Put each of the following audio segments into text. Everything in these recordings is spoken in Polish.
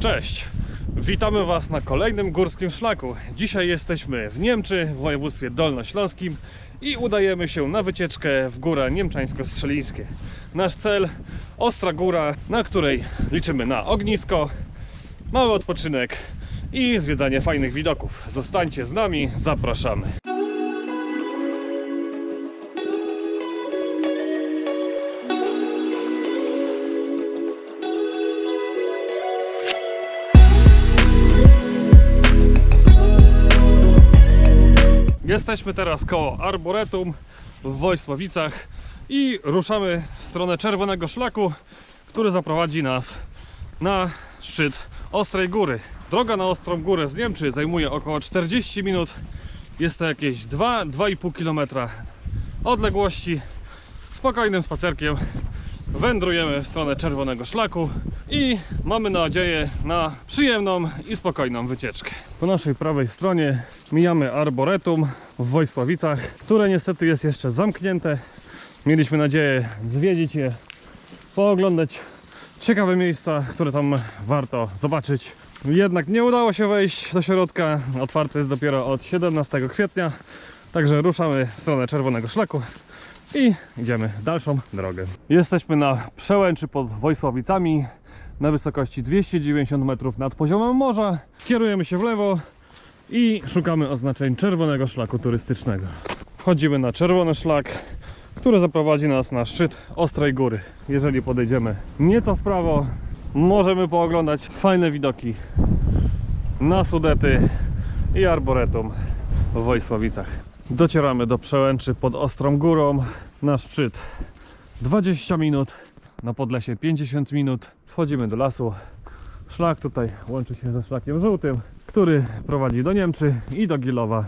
Cześć! Witamy Was na kolejnym górskim szlaku. Dzisiaj jesteśmy w Niemczy, w województwie dolnośląskim i udajemy się na wycieczkę w górę niemczańsko-strzelińskie. Nasz cel Ostra Góra, na której liczymy na ognisko, mały odpoczynek i zwiedzanie fajnych widoków. Zostańcie z nami, zapraszamy. Jesteśmy teraz koło Arboretum w Wojsławicach i ruszamy w stronę Czerwonego Szlaku, który zaprowadzi nas na szczyt Ostrej Góry. Droga na Ostrą Górę z Niemczy zajmuje około 40 minut. Jest to jakieś 2-2,5 km odległości. Spokojnym spacerkiem wędrujemy w stronę Czerwonego Szlaku i mamy nadzieję na przyjemną i spokojną wycieczkę. Po naszej prawej stronie mijamy Arboretum w Wojsławicach, które niestety jest jeszcze zamknięte. Mieliśmy nadzieję zwiedzić je, pooglądać ciekawe miejsca, które tam warto zobaczyć. Jednak nie udało się wejść do środka. Otwarte jest dopiero od 17 kwietnia. Także ruszamy w stronę Czerwonego Szlaku i idziemy dalszą drogę. Jesteśmy na przełęczy pod Wojsławicami na wysokości 290 metrów nad poziomem morza. Kierujemy się w lewo i szukamy oznaczeń czerwonego szlaku turystycznego. Wchodzimy na czerwony szlak, który zaprowadzi nas na szczyt Ostrej Góry. Jeżeli podejdziemy nieco w prawo, możemy pooglądać fajne widoki na Sudety i Arboretum w Wojsławicach. Docieramy do przełęczy pod Ostrą Górą na szczyt 20 minut, na Podlesie 50 minut. Wchodzimy do lasu. Szlak tutaj łączy się ze szlakiem żółtym, który prowadzi do Niemczy i do Gilowa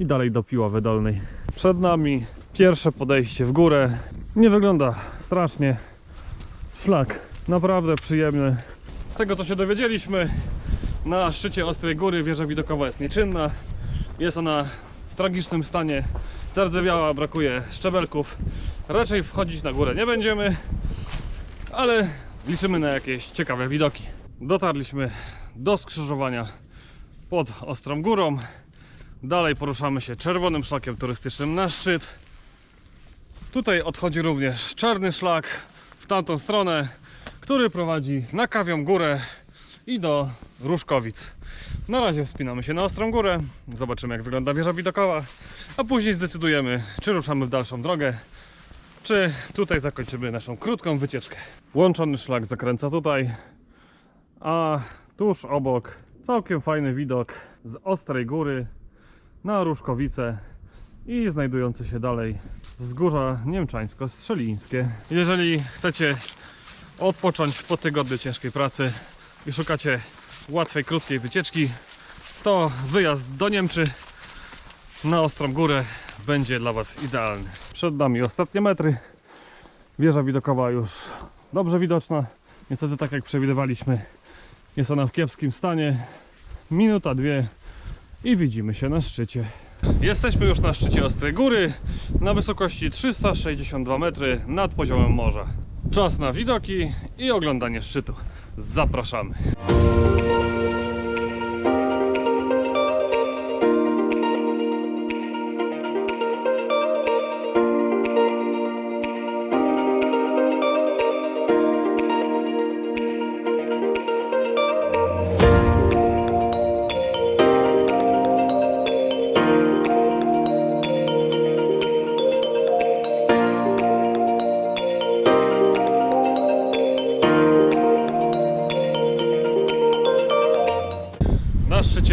i dalej do Piłowy Dolnej. Przed nami pierwsze podejście w górę. Nie wygląda strasznie. Szlak naprawdę przyjemny. Z tego co się dowiedzieliśmy, na szczycie Ostrej Góry wieża widokowa jest nieczynna. Jest ona tragicznym stanie. Zardzewiała, brakuje szczebelków. Raczej wchodzić na górę nie będziemy, ale liczymy na jakieś ciekawe widoki. Dotarliśmy do skrzyżowania pod Ostrą Górą. Dalej poruszamy się czerwonym szlakiem turystycznym na szczyt. Tutaj odchodzi również czarny szlak w tamtą stronę, który prowadzi na Kawią Górę i do Różkowic. Na razie wspinamy się na Ostrą Górę, zobaczymy jak wygląda wieża widokowa, a później zdecydujemy, czy ruszamy w dalszą drogę, czy tutaj zakończymy naszą krótką wycieczkę. Łączony szlak zakręca tutaj, a tuż obok całkiem fajny widok z Ostrej Góry na Różkowice i znajdujące się dalej wzgórza niemczańsko-strzelińskie. Jeżeli chcecie odpocząć po tygodniu ciężkiej pracy i szukacie łatwej, krótkiej wycieczki, to wyjazd do Niemczy na Ostrą Górę będzie dla Was idealny. Przed nami ostatnie metry. Wieża widokowa już dobrze widoczna. Niestety, tak jak przewidywaliśmy, jest ona w kiepskim stanie. Minuta, dwie i widzimy się na szczycie. Jesteśmy już na szczycie Ostrej Góry na wysokości 362 metry nad poziomem morza. Czas na widoki i oglądanie szczytu. Zapraszamy.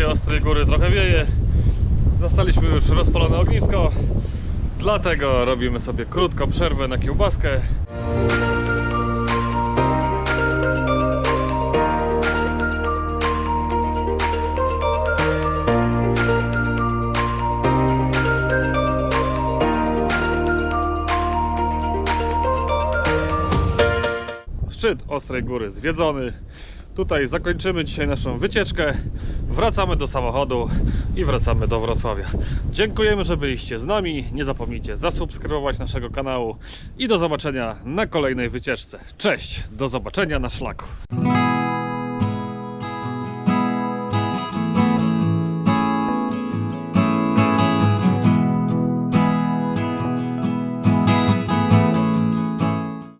Ostrej Góry trochę wieje. Zastaliśmy już rozpalone ognisko. Dlatego robimy sobie krótką przerwę na kiełbaskę. Szczyt Ostrej Góry zwiedzony. Tutaj zakończymy dzisiaj naszą wycieczkę. Wracamy do samochodu i wracamy do Wrocławia. Dziękujemy, że byliście z nami. Nie zapomnijcie zasubskrybować naszego kanału i do zobaczenia na kolejnej wycieczce. Cześć, do zobaczenia na szlaku.